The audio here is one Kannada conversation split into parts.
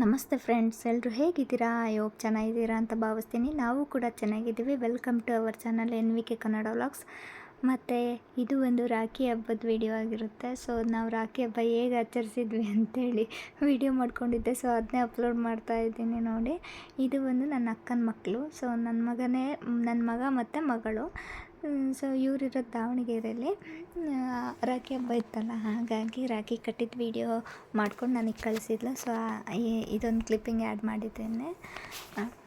ನಮಸ್ತೆ ಫ್ರೆಂಡ್ಸ್ ಎಲ್ಲರೂ ಹೇಗಿದ್ದೀರಾ? ಯೋಗ ಚೆನ್ನಾಗಿದ್ದೀರಾ ಅಂತ ಭಾವಿಸ್ತೀನಿ. ನಾವು ಕೂಡ ಚೆನ್ನಾಗಿದ್ದೀವಿ. Welcome to our channel N V K Kannada vlogs ಮತ್ತು ಇದು ಒಂದು ರಾಖಿ ಹಬ್ಬದ ವಿಡಿಯೋ ಆಗಿರುತ್ತೆ. ಸೊ ನಾವು ರಾಖಿ ಹಬ್ಬ ಹೇಗೆ ಆಚರಿಸಿದ್ವಿ ಅಂತೇಳಿ ವಿಡಿಯೋ ಮಾಡ್ಕೊಂಡಿದ್ದೆ. ಸೊ ಅದನ್ನೇ ಅಪ್ಲೋಡ್ ಮಾಡ್ತಾ ಇದ್ದೀನಿ ನೋಡಿ. ಇದು ಒಂದು ನನ್ನ ಅಕ್ಕನ ಮಕ್ಕಳು. ಸೊ ನನ್ನ ಮಗನೇ, ನನ್ನ ಮಗ ಮತ್ತು ಮಗಳು. ಸೊ ಇವರಿರೋದು ದಾವಣಗೆರೆಯಲ್ಲಿ ರಾಖಿ ಹಬ್ಬ ಇತ್ತಲ್ಲ, ಹಾಗಾಗಿ ರಾಖಿ ಕಟ್ಟಿದ ವಿಡಿಯೋ ಮಾಡ್ಕೊಂಡು ನನಗೆ ಕಳಿಸಿದ್ಲು. ಸೊ ಇದೊಂದು ಕ್ಲಿಪ್ಪಿಂಗ್ ಆ್ಯಡ್ ಮಾಡಿದ್ದೇನೆ.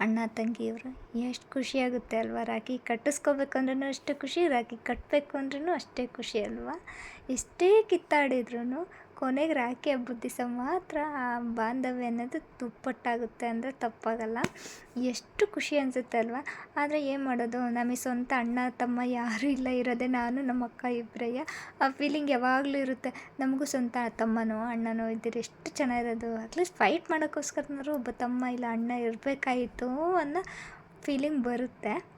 ಅಣ್ಣ, ತಂಗಿಯವರು, ಎಷ್ಟು ಖುಷಿಯಾಗುತ್ತೆ ಅಲ್ವಾ ರಾಖಿ ಕಟ್ಟಿಸ್ಕೋಬೇಕು ಅಂದ್ರೂ ಅಷ್ಟೇ ಖುಷಿ, ರಾಖಿ ಕಟ್ಟಬೇಕು ಅಂದ್ರೂ ಅಷ್ಟೇ ಖುಷಿ ಅಲ್ವಾ? ಎಷ್ಟೇ ಕಿತ್ತಾಡಿದ್ರು ಕೊನೆಗೆ ರಾಖಿ ಹಬ್ಬದ ದಿವಸ ಮಾತ್ರ ಆ ಬಾಂಧವ್ಯ ಅನ್ನೋದು ದುಪ್ಪಟ್ಟಾಗುತ್ತೆ ಅಂದರೆ ತಪ್ಪಾಗಲ್ಲ. ಎಷ್ಟು ಖುಷಿ ಅನಿಸುತ್ತೆ ಅಲ್ವಾ? ಆದರೆ ಏನು ಮಾಡೋದು? ನಮಗೆ ಸ್ವಂತ ಅಣ್ಣ, ತಮ್ಮ ಯಾರೂ ಇಲ್ಲ ಇರೋದೇ ನಾನು, ನಮ್ಮ ಅಕ್ಕ ಇಬ್ಬರಯ್ಯ ಆ ಫೀಲಿಂಗ್ ಯಾವಾಗಲೂ ಇರುತ್ತೆ. ನಮಗೂ ಸ್ವಂತ ತಮ್ಮನೋ, ಅಣ್ಣನೋ ಇದ್ದೀರಿ, ಎಷ್ಟು ಚೆನ್ನಾಗಿರೋದು. ಅಟ್ಲೀಸ್ಟ್ ಫೈಟ್ ಮಾಡೋಕ್ಕೋಸ್ಕರನಾದ್ರು ಒಬ್ಬ ತಮ್ಮ ಇಲ್ಲ ಅಣ್ಣ ಇರಬೇಕಾಯಿತು ಅನ್ನೋ ಫೀಲಿಂಗ್ ಬರುತ್ತೆ.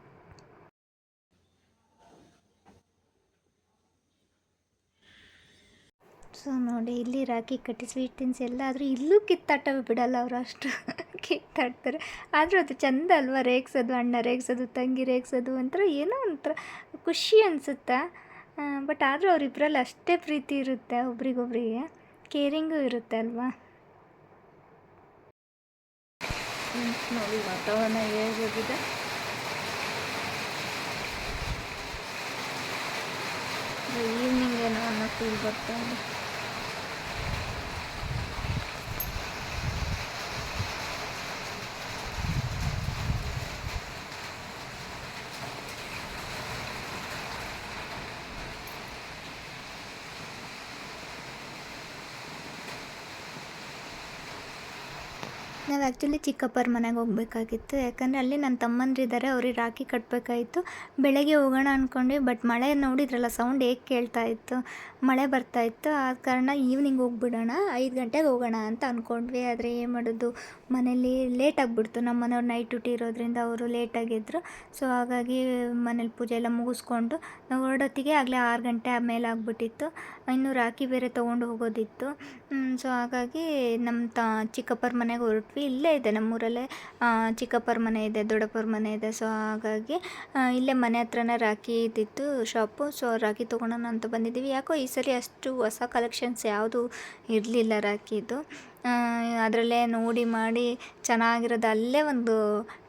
ಸೊ ನೋಡಿ, ಇಲ್ಲಿ ರಾಖಿ ಕಟ್ಟಿ ಸ್ವೀಟ್ ತಿನ್ಸ್ ಎಲ್ಲ ಆದರೂ ಇಲ್ಲೂ ಕಿತ್ತಾಟ ಬಿಡಲ್ಲ ಅವರು ಅಷ್ಟು ಕಿತ್ತಾಡ್ತಾರೆ. ಆದರೂ ಅದು ಚಂದ ಅಲ್ವಾ? ರೇಗ್ಸೋದು, ಅಣ್ಣ ರೇಗ್ಸೋದು, ತಂಗಿ ರೇಗ್ಸೋದು ಒಂಥರ ಏನೋ ಒಂಥರ ಖುಷಿ ಅನಿಸುತ್ತಾ? ಬಟ್ ಆದರೂ ಅವರಿಬ್ಬರಲ್ಲಿ ಅಷ್ಟೇ ಪ್ರೀತಿ ಇರುತ್ತೆ ಒಬ್ರಿಗೊಬ್ರಿಗೆ. ಕೇರಿಂಗು ಇರುತ್ತೆ ಅಲ್ವಾ? ನೋಡಿ, ವಾತಾವರಣ ಹೇಗಿದೆ ಈವ್ನಿಂಗ್ ಏನೋ ಅನ್ನೋ ಫೀಲ್ ಬರ್ತಾ ಇದೆ. ಆ್ಯಕ್ಚುಲಿ ಚಿಕ್ಕಪ್ಪರ ಮನೆಗೆ ಹೋಗ್ಬೇಕಾಗಿತ್ತು. ಯಾಕಂದರೆ ಅಲ್ಲಿ ನನ್ನ ತಮ್ಮಂದ್ರಿದ್ದಾರೆ, ಅವ್ರಿಗೆ ರಾಖಿ ಕಟ್ಟಬೇಕಾಯಿತು ಬೆಳಗ್ಗೆ ಹೋಗೋಣ ಅಂದ್ಕೊಂಡ್ವಿ ಬಟ್ ಮಳೆ ನೋಡಿದ್ರಲ್ಲ ಸೌಂಡ್ ಹೇಗೆ ಕೇಳ್ತಾ ಇತ್ತು, ಮಳೆ ಬರ್ತಾ ಇತ್ತು. ಆ ಕಾರಣ ಈವ್ನಿಂಗ್ ಹೋಗ್ಬಿಡೋಣ, ಐದು ಗಂಟೆಗೆ ಹೋಗೋಣ ಅಂತ ಅಂದ್ಕೊಂಡ್ವಿ ಆದರೆ ಏನು ಮಾಡೋದು ಮನೇಲಿ ಲೇಟ್ ಆಗಿಬಿಡ್ತು. ನಮ್ಮ ಮನೆಯವ್ರು ನೈಟ್ ಡ್ಯೂಟಿ ಇರೋದ್ರಿಂದ ಅವರು ಲೇಟಾಗಿದ್ದರು ಸೊ ಹಾಗಾಗಿ ಮನೇಲಿ ಪೂಜೆ ಎಲ್ಲ ಮುಗಿಸ್ಕೊಂಡು, ನಾವು ಹೊರಡೊತ್ತಿಗೆ ಆಗಲೇ ಆರು ಗಂಟೆ ಆಮೇಲೆ ಆಗ್ಬಿಟ್ಟಿತ್ತು. ಇನ್ನು ರಾಖಿ ಬೇರೆ ತೊಗೊಂಡು ಹೋಗೋದಿತ್ತು. ಸೊ ಹಾಗಾಗಿ ನಮ್ಮ ತ, ಚಿಕ್ಕಪ್ಪರ ಮನೆಗೆ ಹೊರಟ್ವಿ. ಇಲ್ಲೇ ಇದೆ ನಮ್ಮೂರಲ್ಲೇ. ಚಿಕ್ಕಪ್ಪರ ಮನೆ ಇದೆ, ದೊಡ್ಡಪ್ಪರ ಮನೆ ಇದೆ. ಸೊ ಹಾಗಾಗಿ ಇಲ್ಲೇ ಮನೆ ಹತ್ರನೇ ರಾಖಿ ಇದ್ದಿತ್ತು ಶಾಪು. ಸೊ ರಾಖಿ ತೊಗೊಳೋಣ ಅಂತ ಬಂದಿದ್ದೀವಿ. ಯಾಕೋ ಈ ಸರಿ ಅಷ್ಟು ಹೊಸ ಕಲೆಕ್ಷನ್ಸ್ ಯಾವುದು ಇರಲಿಲ್ಲ ರಾಖಿದು ಅದರಲ್ಲೇ ನೋಡಿ ಮಾಡಿ ಚೆನ್ನಾಗಿರೋದು ಅಲ್ಲೇ ಒಂದು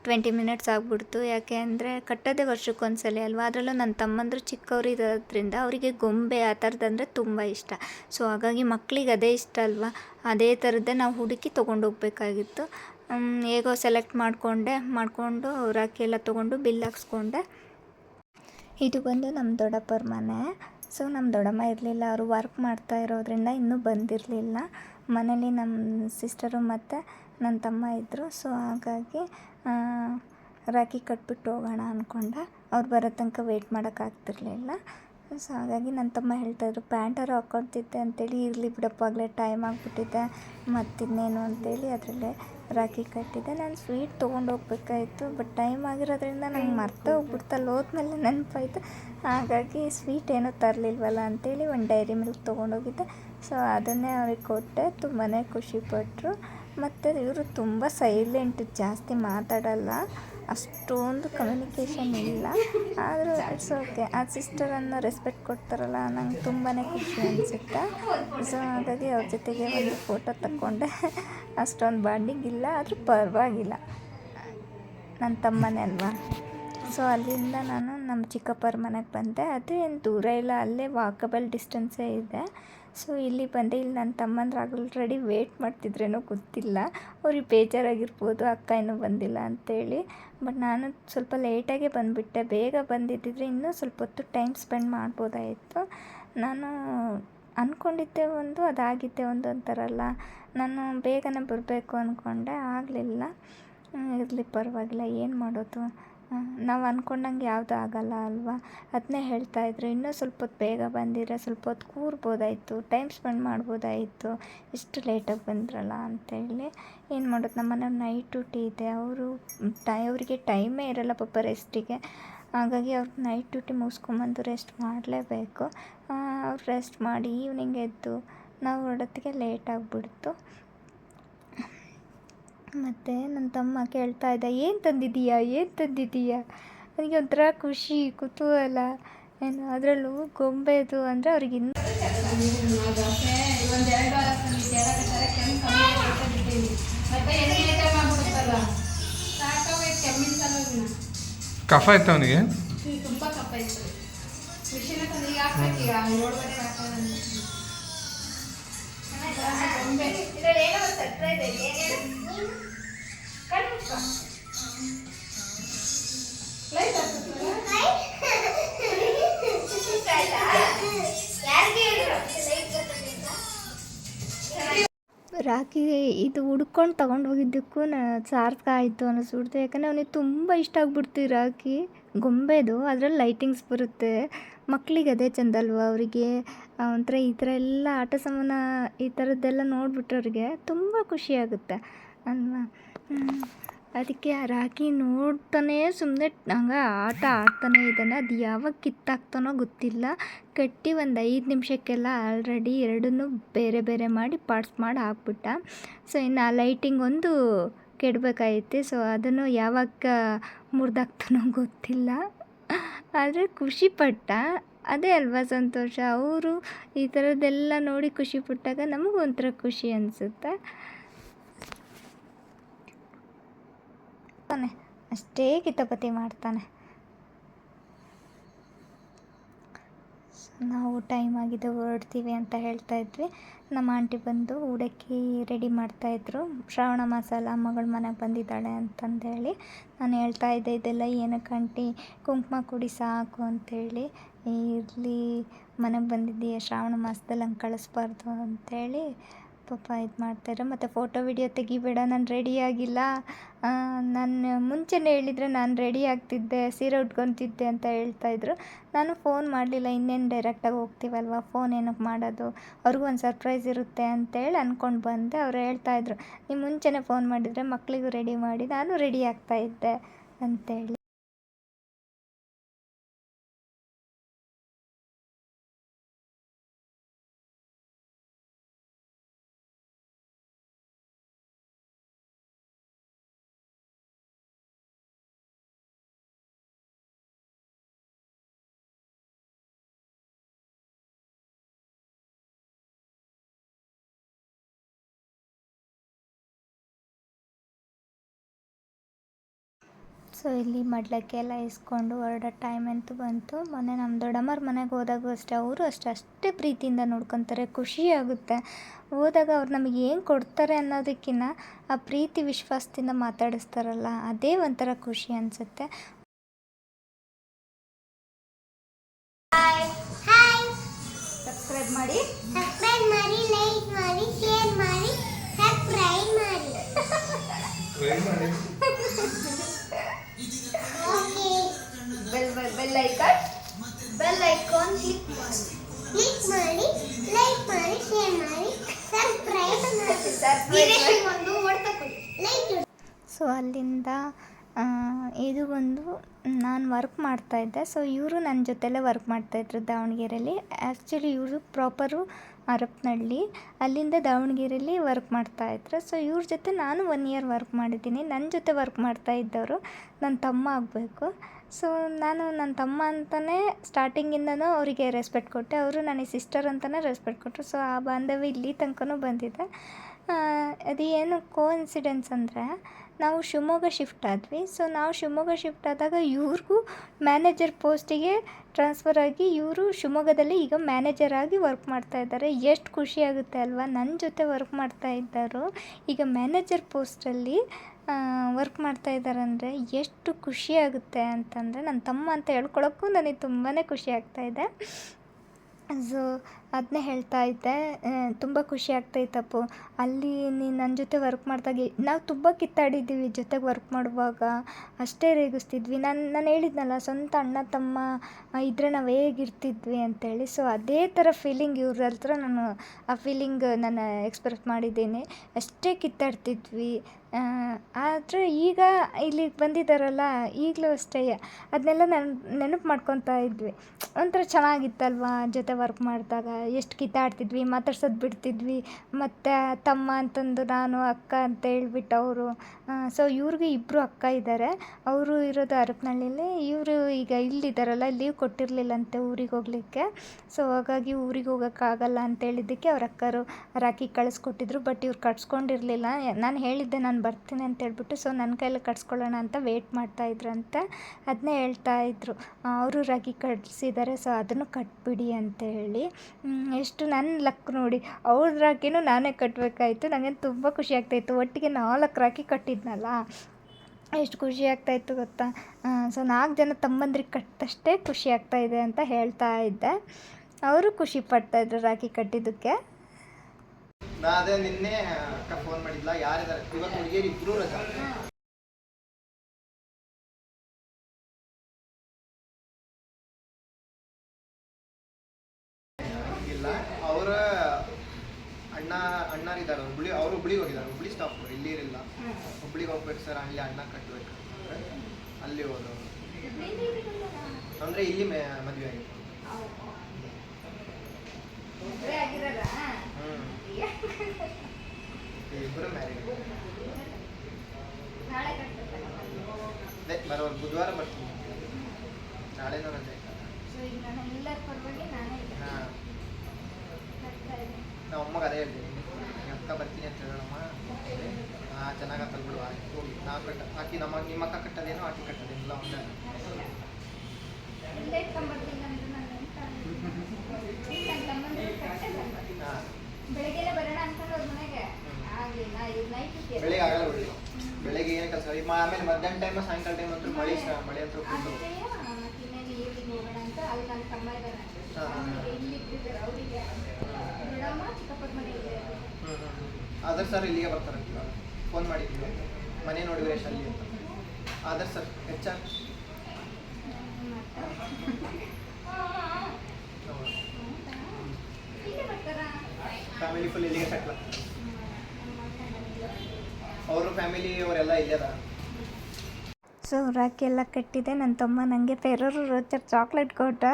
ಟ್ವೆಂಟಿ ಮಿನಿಟ್ಸ್ ಆಗ್ಬಿಡ್ತು. ಯಾಕೆ ಅಂದರೆ ಕಟ್ಟೋದೇ ವರ್ಷಕ್ಕೊಂದ್ಸಲ ಅಲ್ವಾ? ಅದರಲ್ಲೂ ನನ್ನ ತಮ್ಮಂದರು ಚಿಕ್ಕವರು ಇರೋದ್ರಿಂದ ಅವರಿಗೆ ಗೊಂಬೆ ಆ ಥರದ್ದು ತುಂಬ ಇಷ್ಟ. ಸೊ ಹಾಗಾಗಿ ಮಕ್ಕಳಿಗೆ ಅದೇ ಇಷ್ಟ ಅಲ್ವಾ? ಅದೇ ಥರದ್ದೇ ನಾವು ಹುಡುಕಿ ತೊಗೊಂಡೋಗ್ಬೇಕಾಗಿತ್ತು ಹೇಗೋ ಸೆಲೆಕ್ಟ್ ಮಾಡಿಕೊಂಡೆ, ಮಾಡಿಕೊಂಡು ರಾಖಿ ಎಲ್ಲ ತೊಗೊಂಡು ಬಿಲ್ ಹಾಕ್ಸ್ಕೊಂಡೆ. ಇದು ಬಂದು ನಮ್ಮ ದೊಡ್ಡಪ್ಪರ ಮನೆ. ಸೊ ನಮ್ಮ ದೊಡ್ಡಮ್ಮ ಇರಲಿಲ್ಲ, ಅವರು ವರ್ಕ್ ಮಾಡ್ತಾ ಇರೋದ್ರಿಂದ ಇನ್ನೂ ಬಂದಿರಲಿಲ್ಲ. ಮನೇಲಿ ನಮ್ಮ ಸಿಸ್ಟರು ಮತ್ತು ನನ್ನ ತಮ್ಮ ಇದ್ದರು ಸೊ ಹಾಗಾಗಿ ರಾಖಿ ಕಟ್ಬಿಟ್ಟು ಹೋಗೋಣ ಅಂದ್ಕೊಂಡೆ ಅವ್ರು ಬರೋ ತನಕ ವೆಯ್ಟ್ ಮಾಡೋಕ್ಕಾಗ್ತಿರ್ಲಿಲ್ಲ ಸೊ ಹಾಗಾಗಿ ನನ್ನ ತಮ್ಮ ಹೇಳ್ತಾಯಿದ್ರು ಪ್ಯಾಂಟಾರು ಹಾಕ್ಕೊಳ್ತಿದ್ದೆ ಅಂತೇಳಿ, ಇರಲಿ ಬಿಡಪ್ಪ, ಆಗಲೇ ಟೈಮ್ ಆಗಿಬಿಟ್ಟಿದೆ, ಮತ್ತಿನ್ನೇನು ಅಂತೇಳಿ ಅದರಲ್ಲೇ ರಾಖಿ ಕಟ್ಟಿದ್ದೆ ನಾನು ಸ್ವೀಟ್ ತೊಗೊಂಡು ಹೋಗ್ಬೇಕಾಯಿತು ಬಟ್ ಟೈಮ್ ಆಗಿರೋದ್ರಿಂದ ನಂಗೆ ಮರ್ತು ಹೋಗ್ಬಿಡ್ತು. ಅಲ್ಲಿ ಹೋದ್ಮೇಲೆ ನೆನಪಾಯ್ತು. ಹಾಗಾಗಿ ಸ್ವೀಟ್ ಏನೂ ತರಲಿಲ್ವಲ್ಲ ಅಂತೇಳಿ ಒಂದು ಡೈರಿ ಮಿಲ್ಕ್ ತೊಗೊಂಡೋಗಿದ್ದೆ ಸೊ ಅದನ್ನೇ ಅವ್ರಿಗೆ ಕೊಟ್ಟೆ. ತುಂಬಾ ಖುಷಿಪಟ್ಟರು ಮತ್ತು ಇವರು ತುಂಬ ಸೈಲೆಂಟ್ ಜಾಸ್ತಿ ಮಾತಾಡಲ್ಲ. ಅಷ್ಟೊಂದು ಕಮ್ಯುನಿಕೇಷನ್ ಇಲ್ಲ. ಆದರೂ ಇಟ್ಸ್ ಓಕೆ ಆ ಸಿಸ್ಟರನ್ನು ರೆಸ್ಪೆಕ್ಟ್ ಕೊಡ್ತಾರಲ್ಲ, ನಂಗೆ ತುಂಬಾ ಖುಷಿ ಅನಿಸುತ್ತೆ. ಸೊ ಹಾಗಾಗಿ ಅವ್ರ ಜೊತೆಗೆ ಒಂದು ಫೋಟೋ ತಕ್ಕೊಂಡೆ. ಅಷ್ಟೊಂದು ಬಾಂಡಿಂಗ್ ಇಲ್ಲ, ಆದರೂ ಪರವಾಗಿಲ್ಲ. ನನ್ನ ತಮ್ಮನೇ ಅಲ್ವಾ? ಸೊ ಅಲ್ಲಿಂದ ನಾನು ನಮ್ಮ ಚಿಕ್ಕಪ್ಪರ ಮನೆಗೆ ಬಂದೆ. ಅದು ಏನು ದೂರ ಇಲ್ಲ, ಅಲ್ಲೇ ವಾಕಬಲ್ ಡಿಸ್ಟೆನ್ಸೇ ಇದೆ. ಸೊ ಇಲ್ಲಿ ಬಂದೆ. ಇಲ್ಲಿ ನನ್ನ ತಮ್ಮಂದ್ರೆ ಆಲ್ರೆಡಿ ವೇಟ್ ಮಾಡ್ತಿದ್ರೇನೋ ಗೊತ್ತಿಲ್ಲ. ಅವ್ರಿಗೆ ಬೇಜಾರಾಗಿರ್ಬೋದು, ಅಕ್ಕ ಇನ್ನೂ ಬಂದಿಲ್ಲ ಅಂತೇಳಿ. ಬಟ್ ನಾನು ಸ್ವಲ್ಪ ಲೇಟಾಗೆ ಬಂದುಬಿಟ್ಟೆ. ಬೇಗ ಬಂದಿದ್ದಿದ್ರೆ ಇನ್ನೂ ಸ್ವಲ್ಪ ಹೊತ್ತು ಟೈಮ್ ಸ್ಪೆಂಡ್ ಮಾಡ್ಬೋದಾಯಿತು. ನಾನು ಅಂದ್ಕೊಂಡಿದ್ದೆ ಒಂದು, ಅದಾಗಿದ್ದೆ ಒಂದು ಅಂತಾರಲ್ಲ. ನಾನು ಬೇಗನೆ ಬರಬೇಕು ಅಂದ್ಕೊಂಡೆ ಆಗಲಿಲ್ಲ. ಇರಲಿ, ಪರವಾಗಿಲ್ಲ. ಏನು ಮಾಡೋದು? ನಾವು ಅಂದ್ಕೊಂಡಂಗೆ ಯಾವುದು ಆಗಲ್ಲ ಅಲ್ವಾ? ಅದನ್ನೇ ಹೇಳ್ತಾ ಇದ್ರು. ಇನ್ನೂ ಸ್ವಲ್ಪ ಹೊತ್ತು ಬೇಗ ಬಂದಿದ್ರೆ ಸ್ವಲ್ಪ ಹೊತ್ತು ಕೂರ್ಬೋದಾಯಿತು ಟೈಮ್ ಸ್ಪೆಂಡ್ ಮಾಡ್ಬೋದಾಯಿತು, ಇಷ್ಟು ಲೇಟಾಗಿ ಬಂದ್ರಲ್ಲ ಅಂತೇಳಿ ಏನು ಮಾಡೋದು? ನಮ್ಮ ಮನೆಯವ್ರು ನೈಟ್ ಡ್ಯೂಟಿ ಇದೆ. ಅವರು ಟೈ, ಅವರಿಗೆ ಟೈಮೇ ಇರಲ್ಲ ಪಾಪ ರೆಸ್ಟಿಗೆ ಹಾಗಾಗಿ ಅವ್ರು ನೈಟ್ ಡ್ಯೂಟಿ ಮುಗಿಸ್ಕೊಂಬಂದು ರೆಸ್ಟ್ ಮಾಡಲೇಬೇಕು. ಅವ್ರು ರೆಸ್ಟ್ ಮಾಡಿ ಈವ್ನಿಂಗ್ ಎದ್ದು ನಾವು ಹೊರಡೋತ್ತಿಗೆ ಲೇಟ್ ಆಗಿಬಿಡ್ತು. ಮತ್ತು ನನ್ನ ತಮ್ಮ ಕೇಳ್ತಾ ಇದ್ದ ಏನು ತಂದಿದ್ದೀಯಾ? ಏನು ತಂದಿದ್ದೀಯಾ? ನನಗೆ ಒಂಥರ ಖುಷಿ ಕುತೂಹಲ ಏನು ಅದರಲ್ಲೂ ಗೊಂಬೆದು ಅಂದರೆ ಅವ್ರಿಗೆ ಇನ್ನೂ ಕಫ ಇತ್ತು ಅವನಿಗೆ? ಇದು ಹುಡ್ಕೊಂಡು ತಗೊಂಡು ಹೋಗಿದ್ದಕ್ಕೂ ನ ಸಾರ್ಥಕ ಆಯಿತು ಅನ್ನಿಸ್ಬಿಡ್ತು ಯಾಕಂದರೆ ಅವನಿಗೆ ತುಂಬ ಇಷ್ಟ ಆಗ್ಬಿಡ್ತು ರಾಕಿ ಗೊಂಬೆದು ಅದ್ರಲ್ಲಿ ಲೈಟಿಂಗ್ಸ್ ಬರುತ್ತೆ. ಮಕ್ಕಳಿಗೆ ಅದೇ ಚೆಂದ ಅಲ್ವಾ ಅವರಿಗೆ? ಒಂಥರ ಈ ಥರ ಎಲ್ಲ ಆಟ ಸಾಮಾನ ಈ ಥರದ್ದೆಲ್ಲ ನೋಡಿಬಿಟ್ರೆ ಅವ್ರಿಗೆ ತುಂಬ ಖುಷಿ ಆಗುತ್ತೆ. ಅಲ್ವಾ. ಅದಕ್ಕೆ ಆ ರಾಗಿ ನೋಡ್ತಾನೆ ಸುಮ್ಮನೆ ಹಂಗೆ ಆಟ ಆಡ್ತಾನೆ ಇದ್ದಾನೆ. ಅದು ಯಾವಾಗ ಕಿತ್ತಾಕ್ತಾನೋ ಗೊತ್ತಿಲ್ಲ. ಕಟ್ಟಿ ಒಂದು ಐದು ನಿಮಿಷಕ್ಕೆಲ್ಲ ಆಲ್ರೆಡಿ ಎರಡನ್ನೂ ಬೇರೆ ಬೇರೆ ಮಾಡಿ ಪಾರ್ಟ್ಸ್ ಮಾಡಿ ಹಾಕ್ಬಿಟ್ಟ. ಸೊ ಇನ್ನು ಆ ಲೈಟಿಂಗ್ ಒಂದು ಕೆಡಬೇಕಾಗೈತೆ. ಸೊ ಅದನ್ನು ಯಾವಾಗ ಮುರಿದಾಕ್ತಾನೋ ಗೊತ್ತಿಲ್ಲ. ಆದರೆ ಖುಷಿಪಟ್ಟ. ಅದೇ ಅಲ್ವಾ ಸಂತೋಷ? ಅವರು ಈ ಥರದ್ದೆಲ್ಲ ನೋಡಿ ಖುಷಿ ಪಟ್ಟಾಗ ನಮಗೂ ಒಂಥರ ಖುಷಿ ಅನಿಸುತ್ತೆ? ತಾನೆ ಅಷ್ಟೇ ಕಿತಪತಿ ಮಾಡ್ತಾನೆ. ನಾವು ಟೈಮ್ ಆಗಿದೆ ಹೊರಡ್ತೀವಿ ಅಂತ ಹೇಳ್ತಾ ಇದ್ವಿ. ನಮ್ಮ ಆಂಟಿ ಬಂದು ಉಡಕ್ಕಿ ರೆಡಿ ಮಾಡ್ತಾಯಿದ್ರು ಶ್ರಾವಣ ಮಾಸ ಅಲ್ಲ, ಮಗಳ ಮನೆಗೆ ಬಂದಿದ್ದಾಳೆ ಅಂತಂದೇಳಿ ನಾನು ಹೇಳ್ತಾ ಇದ್ದೆ, ಇದೆಲ್ಲ ಏನಕ್ಕೆ ಆಂಟಿ ಕುಂಕುಮ ಕುಡಿ ಸಾಕು ಅಂತೇಳಿ. ಇರಲಿ, ಮನೆಗೆ ಬಂದಿದ್ದೀಯ, ಶ್ರಾವಣ ಮಾಸದಲ್ಲಿ ಹಂಗೆ ಕಳಿಸ್ಬಾರ್ದು ಅಂತೇಳಿ ಪಾಪ ಇದು ಮಾಡ್ತಾರೆ ಮತ್ತು ಫೋಟೋ ವಿಡಿಯೋ ತೆಗಿಬೇಡ, ನಾನು ರೆಡಿ ಆಗಿಲ್ಲ. ನಾನು ಮುಂಚೆನೇ ಹೇಳಿದರೆ ನಾನು ರೆಡಿ ಆಗ್ತಿದ್ದೆ, ಸೀರೆ ಉಟ್ಕೊತಿದ್ದೆ ಅಂತ ಹೇಳ್ತಾಯಿದ್ರು ನಾನು ಫೋನ್ ಮಾಡಲಿಲ್ಲ, ಇನ್ನೇನು ಡೈರೆಕ್ಟಾಗಿ ಹೋಗ್ತೀವಲ್ವ ಫೋನ್ ಏನಕ್ಕೆ ಮಾಡೋದು, ಅವ್ರಿಗೂ ಒಂದು ಸರ್ಪ್ರೈಸ್ ಇರುತ್ತೆ ಅಂತೇಳಿ ಅಂದ್ಕೊಂಡು ಬಂದೆ. ಅವ್ರು ಹೇಳ್ತಾಯಿದ್ರು ನೀವು ಮುಂಚೆನೇ ಫೋನ್ ಮಾಡಿದರೆ ಮಕ್ಕಳಿಗೂ ರೆಡಿ ಮಾಡಿ, ನಾನು ರೆಡಿ ಆಗ್ತಾಯಿದ್ದೆ ಅಂತೇಳಿ. ಸೊ ಇಲ್ಲಿ ಮಡ್ಲಕ್ಕೆ ಎಲ್ಲ ಇಸ್ಕೊಂಡು ಹೊರಡೋ ಟೈಮ್ ಅಂತೂ ಬಂತು. ಮೊನ್ನೆ ನಮ್ಮ ದೊಡ್ಡಮ್ಮರ ಮನೆಗೆ ಹೋದಾಗೂ ಅಷ್ಟೇ ಅವರು ಅಷ್ಟೇ ಅಷ್ಟೇ ಪ್ರೀತಿಯಿಂದ ನೋಡ್ಕೊತಾರೆ. ಖುಷಿ ಆಗುತ್ತೆ. ಹೋದಾಗ ಅವ್ರು ನಮಗೆ ಏನು ಕೊಡ್ತಾರೆ ಅನ್ನೋದಕ್ಕಿಂತ ಆ ಪ್ರೀತಿ ವಿಶ್ವಾಸದಿಂದ ಮಾತಾಡಿಸ್ತಾರಲ್ಲ ಅದೇ ಒಂಥರ ಖುಷಿ ಅನಿಸುತ್ತೆ. ಸಬ್ಸ್ಕ್ರೈಬ್ ಮಾಡಿ. ಸಬ್ಸ್ಕ್ರೈಬ್ ಮಾಡಿ ಲೈಕ್ ಮಾಡಿ ಶೇರ್ ಮಾಡಿ ಸಬ್ಸ್ಕ್ರೈಬ್ ಮಾಡಿ. Okay bell bell bell icon bell icon click ಮಾಡಿ. ಕ್ಲಿಕ್ ಮಾಡಿ ಲೈಕ್ ಮಾಡಿ ಶೇರ್ ಮಾಡಿ ಸಬ್ಸ್ಕ್ರೈಬ್ ಮಾಡಿ. ವೀರೇಶನ್ ಒಂದು ಹೊಡ್ತ ಕೊಡಿ ಲೈಕ್ ಸೊ ಅಲ್ಲಿಂದ ಇದು ಬಂದು ನಾನು ವರ್ಕ್ ಮಾಡ್ತಾಯಿದ್ದೆ ಸೊ ಇವರು ನನ್ನ ಜೊತೆಲೇ ವರ್ಕ್ ಮಾಡ್ತಾಯಿದ್ರು ದಾವಣಗೆರೆಯಲ್ಲಿ ಆ್ಯಕ್ಚುಲಿ ಇವರು ಪ್ರಾಪರು ಹರಪನಹಳ್ಳಿ ಅಲ್ಲಿಂದ ದಾವಣಗೆರೆಯಲ್ಲಿ ವರ್ಕ್ ಮಾಡ್ತಾ ಮಾಡ್ತಾಯಿದ್ರು ಸೊ ಇವ್ರ ಜೊತೆ ನಾನು ಒನ್ ಇಯರ್ ವರ್ಕ್ ಮಾಡಿದ್ದೀನಿ. ನನ್ನ ಜೊತೆ ವರ್ಕ್ ಮಾಡ್ತಾ ಇದ್ದವರು ನನ್ನ ತಮ್ಮ ಆಗಬೇಕು. ಸೊ ನಾನು ನನ್ನ ತಮ್ಮ ಅಂತಲೇ ಸ್ಟಾರ್ಟಿಂಗಿಂದನೂ ಅವರಿಗೆ ರೆಸ್ಪೆಕ್ಟ್ ಕೊಟ್ಟೆ. ಅವರು ನನಗೆ ಸಿಸ್ಟರ್ ಅಂತಲೇ ರೆಸ್ಪೆಕ್ಟ್ ಕೊಟ್ಟರು ಸೊ ಆ ಬಾಂಧವ್ಯ ಇಲ್ಲಿ ತನಕನೂ ಬಂದಿದೆ. ಅದು ಏನು ಕೋ ಇನ್ಸಿಡೆನ್ಸ್ ಅಂದರೆ ನಾವು ಶಿವಮೊಗ್ಗ ಶಿಫ್ಟ್ ಆದ್ವಿ. ಸೊ ನಾವು ಶಿವಮೊಗ್ಗ ಶಿಫ್ಟ್ ಆದಾಗ ಇವ್ರಿಗೂ ಮ್ಯಾನೇಜರ್ ಪೋಸ್ಟಿಗೆ ಟ್ರಾನ್ಸ್ಫರ್ ಆಗಿ ಇವರು ಶಿವಮೊಗ್ಗದಲ್ಲಿ ಈಗ ಮ್ಯಾನೇಜರ್ ಆಗಿ ವರ್ಕ್ ಮಾಡ್ತಾ ಇದ್ದಾರೆ. ಎಷ್ಟು ಖುಷಿ ಆಗುತ್ತೆ ಅಲ್ವಾ? ನನ್ನ ಜೊತೆ ವರ್ಕ್ ಮಾಡ್ತಾ ಇದ್ದರು, ಈಗ ಮ್ಯಾನೇಜರ್ ಪೋಸ್ಟಲ್ಲಿ ವರ್ಕ್ ಮಾಡ್ತಾ ಇದ್ದಾರೆ ಅಂದರೆ ಎಷ್ಟು ಖುಷಿ ಆಗುತ್ತೆ ಅಂತಂದರೆ ನನ್ನ ತಮ್ಮ ಅಂತ ಹೇಳ್ಕೊಳಕ್ಕೂ ನನಗೆ ತುಂಬಾ ಖುಷಿ ಇದೆ. ಸೊ ಅದನ್ನೇ ಹೇಳ್ತಾ ಇದ್ದೆ. ತುಂಬ ಖುಷಿ ಆಗ್ತೈತಪ್ಪು ಅಲ್ಲಿ ನೀನು ನನ್ನ ಜೊತೆ ವರ್ಕ್ ಮಾಡಿದಾಗ ನಾವು ತುಂಬ ಕಿತ್ತಾಡಿದ್ದೀವಿ ಜೊತೆಗೆ ವರ್ಕ್ ಮಾಡುವಾಗ. ಅಷ್ಟೇ ರೇಗಿಸ್ತಿದ್ವಿ. ನಾನು ನಾನು ಹೇಳಿದ್ನಲ್ಲ, ಸ್ವಂತ ಅಣ್ಣ, ತಮ್ಮ ಇದ್ದರೆ ನಾವು ಹೇಗಿರ್ತಿದ್ವಿ ಅಂತೇಳಿ. ಸೊ ಅದೇ ಥರ ಫೀಲಿಂಗ್ ಇವ್ರ ಹತ್ರ ನಾನು, ಆ ಫೀಲಿಂಗ್ ನಾನು ಎಕ್ಸ್ಪ್ರೆಸ್ ಮಾಡಿದ್ದೀನಿ. ಅಷ್ಟೇ ಕಿತ್ತಾಡ್ತಿದ್ವಿ. ಆದರೆ ಈಗ ಇಲ್ಲಿಗೆ ಬಂದಿದ್ದಾರಲ್ಲ ಈಗಲೂ ಅಷ್ಟೇ. ಅದನ್ನೆಲ್ಲ ನೆನ್, ನೆನಪು ಮಾಡ್ಕೊತಾ ಇದ್ವಿ. ಒಂಥರ ಚೆನ್ನಾಗಿತ್ತಲ್ವಾ ಜೊತೆ ವರ್ಕ್ ಮಾಡಿದಾಗ? ಎಷ್ಟು ಕಿತ್ತಾಡ್ತಿದ್ವಿ, ಮಾತಾಡ್ಸೋದು ಬಿಡ್ತಿದ್ವಿ. ಮತ್ತು ತಮ್ಮ ಅಂತಂದು ನಾನು ಅಕ್ಕ ಅಂತ ಹೇಳ್ಬಿಟ್ಟು ಅವರು ಸೊ ಇವ್ರಿಗೆ ಇಬ್ಬರು ಅಕ್ಕ ಇದ್ದಾರೆ ಅವರು ಇರೋದು ಹರಪನಹಳ್ಳಿಲಿ. ಇವರು ಈಗ ಇಲ್ಲಿದ್ದಾರಲ್ಲ ಲೀವ್ ಕೊಟ್ಟಿರಲಿಲ್ಲಂತೆ ಊರಿಗೆ ಹೋಗಲಿಕ್ಕೆ. ಸೊ ಹಾಗಾಗಿ ಊರಿಗೆ ಹೋಗೋಕ್ಕಾಗಲ್ಲ ಅಂತ ಹೇಳಿದ್ದಕ್ಕೆ ಅವ್ರ ಅಕ್ಕರು ರಾಖಿ ಕಳಿಸ್ಕೊಟ್ಟಿದ್ರು. ಬಟ್ ಇವ್ರು ಕಟ್ಸ್ಕೊಂಡಿರಲಿಲ್ಲ. ನಾನು ಹೇಳಿದ್ದೆ, ನಾನು ಬರ್ತೀನಿ ಅಂತ ಹೇಳ್ಬಿಟ್ಟು ಸೊ ನನ್ನ ಕೈಯಲ್ಲಿ ಕಟ್ಸ್ಕೊಳ್ಳೋಣ ಅಂತ ವೇಟ್ ಮಾಡ್ತಾಯಿದ್ರಂತೆ ಅದನ್ನೇ ಹೇಳ್ತಾ ಇದ್ರು. ಅವರು ರಾಗಿ ಕಟ್ಸಿದ್ದಾರೆ ಸೊ ಅದನ್ನು ಕಟ್ಬಿಡಿ ಅಂತ ಹೇಳಿ. ಎಷ್ಟು ನನ್ನ ಲಕ್ ನೋಡಿ. ಅವ್ರ ರಾಖಿನೂ ನಾನೇ ಕಟ್ಟಬೇಕಾಯ್ತು ನನಗೆ ತುಂಬ ಖುಷಿ ಆಗ್ತಾಯಿತ್ತು. ಒಟ್ಟಿಗೆ ನಾಲ್ಕು ರಾಖಿ ಕಟ್ಟಿದ್ನಲ್ಲ, ಎಷ್ಟು ಖುಷಿ ಆಗ್ತಾಯಿತ್ತು ಗೊತ್ತಾ? ಸೊ ನಾಲ್ಕು ಜನ ತಮ್ಮಂದ್ರಿಗೆ ಕಟ್ಟಷ್ಟೇ ಖುಷಿ ಆಗ್ತಾಯಿದೆ ಅಂತ ಹೇಳ್ತಾ ಇದ್ದೆ. ಅವರು ಖುಷಿ ಪಡ್ತಾಯಿದ್ರು ರಾಖಿ ಕಟ್ಟಿದ್ದಕ್ಕೆ. ಅದೇ ನಿನ್ನೆ ಅಕ್ಕ ಫೋನ್ ಮಾಡಿದ್ಲ. ಯಾರಿದ್ದಾರೆ ಇವತ್ತು ಹುಡುಗಿಯರು ಇಬ್ಬರು ರಜಾ ಇಲ್ಲ ಅವರ ಅಣ್ಣ ಅಣ್ಣರಿದ್ದಾರೆ ಹುಬ್ಳಿ ಹುಬ್ಳಿಗೆ ಹೋಗಿದ್ದಾರೆ ಹುಬ್ಳಿ ಸ್ಟಾಪ್ ಇಲ್ಲಿ ಇರಲಿಲ್ಲ ಹುಬ್ಳಿಗೆ ಹೋಗ್ಬೇಕು ಸರ್ ಅಲ್ಲಿ ಅಣ್ಣ ಕಟ್ಟಬೇಕು ಅಲ್ಲಿ ಹೋದವರು. ಅಂದ್ರೆ ಇಲ್ಲಿ ಮೆ- ಮದುವೆ ಆಗಿತ್ತು ಇಬ್ಬರು ಮ್ಯಾರೇಜ್ ಅದೇ ಬರೋರು ಬುಧವಾರ ಬರ್ತೀನಿ. ನಾಳೆನೂ ರಜೆ ಹಾಂ. ನಮ್ಮ ಅಮ್ಮಗೆ ಅದೇ ಹೇಳ್ತೀನಿ. ಅಕ್ಕ ಬರ್ತೀನಿ ಅಂತ ಹೇಳೋಣಮ್ಮ ಹಾಂ ಚೆನ್ನಾಗಿ ಆತಲ್ ಬಿಡು ಆಯ್ತು ಹೋಗಿ. ನಾ ಕಟ್ಟ ಆಕಿ ನಮ್ಮ ನಿಮ್ಮ ಅಕ್ಕ ಕಟ್ಟೋದೇನೋ ಆಕಿ ಕಟ್ಟೋದೇನಿಲ್ಲ ಒಂದ ಬೆಳಗ್ಗೆ ಆಗಲ್ಲ ಬಿಡಿ. ಬೆಳಿಗ್ಗೆ ಏನು ಕೆಲಸ? ಆಮೇಲೆ ಮಧ್ಯಾಹ್ನ ಟೈಮ್ ಸಾಯಂಕಾಲ ಟೈಮ್ ಅಂತೂ ಮಳೆ ಮಳೆ ಅಂತೂ ಹಾ, ಆದರ್ ಸರ್ ಇಲ್ಲಿಗೆ ಬರ್ತಾರೆ. ಫೋನ್ ಮಾಡಿದ್ವಿ. ಮನೆ ನೋಡಿದ್ರೆ ಅಲ್ಲಿ ಅಂತ. ಆದರ್ ಸರ್ ಹೆಚ್ಚ ಫ್ಯಾಮಿಲಿ ಫುಲ್ ಇಲ್ಲಿಗೆ ಸೆಟ್ಲ ಅವರು ಫ್ಯಾಮಿಲಿ ಅವರೆಲ್ಲ ಇಲ್ಲೇ ಸೊ ರಾಖಿ ಎಲ್ಲ ಕಟ್ಟಿದೆ. ನನ್ನ ತಮ್ಮ ನನಗೆ ಫೆರರು ರೋಚರ್ ಚಾಕ್ಲೇಟ್ ಕೊಟ್ಟ.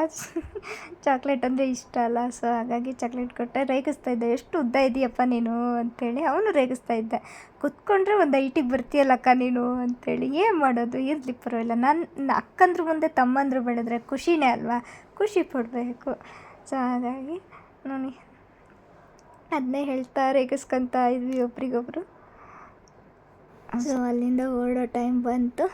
ಚಾಕ್ಲೇಟ್ ಅಂದರೆ ಇಷ್ಟ ಅಲ್ಲ. ಸೊ ಹಾಗಾಗಿ ಚಾಕ್ಲೇಟ್ ಕೊಟ್ಟೆ. ರೇಗಿಸ್ತಾ ಇದ್ದೆ. ಎಷ್ಟು ಉದ್ದ ಇದೆಯಪ್ಪ ನೀನು? ಅಂತೇಳಿ. ಅವನು ರೇಗಿಸ್ತಾ ಇದ್ದೆ. ಕುತ್ಕೊಂಡ್ರೆ ಒಂದು ಐಟಿಗೆ ಬರ್ತೀಯಲ್ಲಕ್ಕ ನೀನು? ಅಂತೇಳಿ. ಏನು ಮಾಡೋದು? ಇರಲಿ ಪರವಾಗಿಲ್ಲ. ನನ್ನ ಅಕ್ಕಂದ್ರ ಮುಂದೆ ತಮ್ಮಂದ್ರು ಬೆಳೆದ್ರೆ ಖುಷಿನೇ ಅಲ್ವಾ? ಖುಷಿ ಪಡಬೇಕು. ಸೊ ಹಾಗಾಗಿ ನೋಡಿ ಅದನ್ನೇ ಹೇಳ್ತಾ ರೇಗಿಸ್ಕೊತಾ ಇದ್ವಿ ಒಬ್ರಿಗೊಬ್ರು. ಸೊ ಅಲ್ಲಿಂದ ಓಡೋ ಟೈಮ್ ಬಂತು.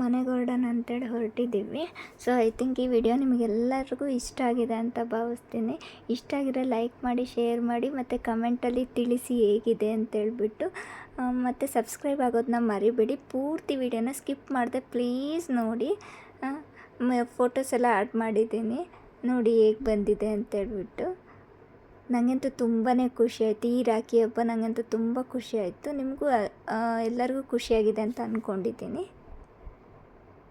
ಮನೆಗೆ ಹೊರಡೋಣ ಅಂತೇಳಿ ಹೊರಟಿದ್ದೀವಿ. ಸೊ ಐ ಥಿಂಕ್ ಈ ವಿಡಿಯೋ ನಿಮಗೆಲ್ಲರಿಗೂ ಇಷ್ಟ ಆಗಿದೆ ಅಂತ ಭಾವಿಸ್ತೀನಿ. ಇಷ್ಟ ಆಗಿದ್ರೆ ಲೈಕ್ ಮಾಡಿ ಶೇರ್ ಮಾಡಿ, ಮತ್ತು ಕಮೆಂಟಲ್ಲಿ ತಿಳಿಸಿ ಹೇಗಿದೆ ಅಂತೇಳ್ಬಿಟ್ಟು ಮತ್ತು ಸಬ್ಸ್ಕ್ರೈಬ್ ಆಗೋದನ್ನ ಮರಿಬೇಡಿ. ಪೂರ್ತಿ ವಿಡಿಯೋನ ಸ್ಕಿಪ್ ಮಾಡಿದೆ ಪ್ಲೀಸ್ ನೋಡಿ ಫೋಟೋಸ್ ಎಲ್ಲ ಆ್ಯಡ್ ಮಾಡಿದ್ದೀನಿ. ನೋಡಿ ಹೇಗೆ ಬಂದಿದೆ ಅಂತೇಳ್ಬಿಟ್ಟು ನನಗಂತೂ ತುಂಬಾ ಖುಷಿ ಆಯಿತು. ಈ ರಾಖಿ ಹಬ್ಬ ನನಗಂತೂ ತುಂಬ ಖುಷಿ ಆಯಿತು. ನಿಮಗೂ ಎಲ್ಲರಿಗೂ ಖುಷಿಯಾಗಿದೆ ಅಂತ ಅಂದ್ಕೊಂಡಿದ್ದೀನಿ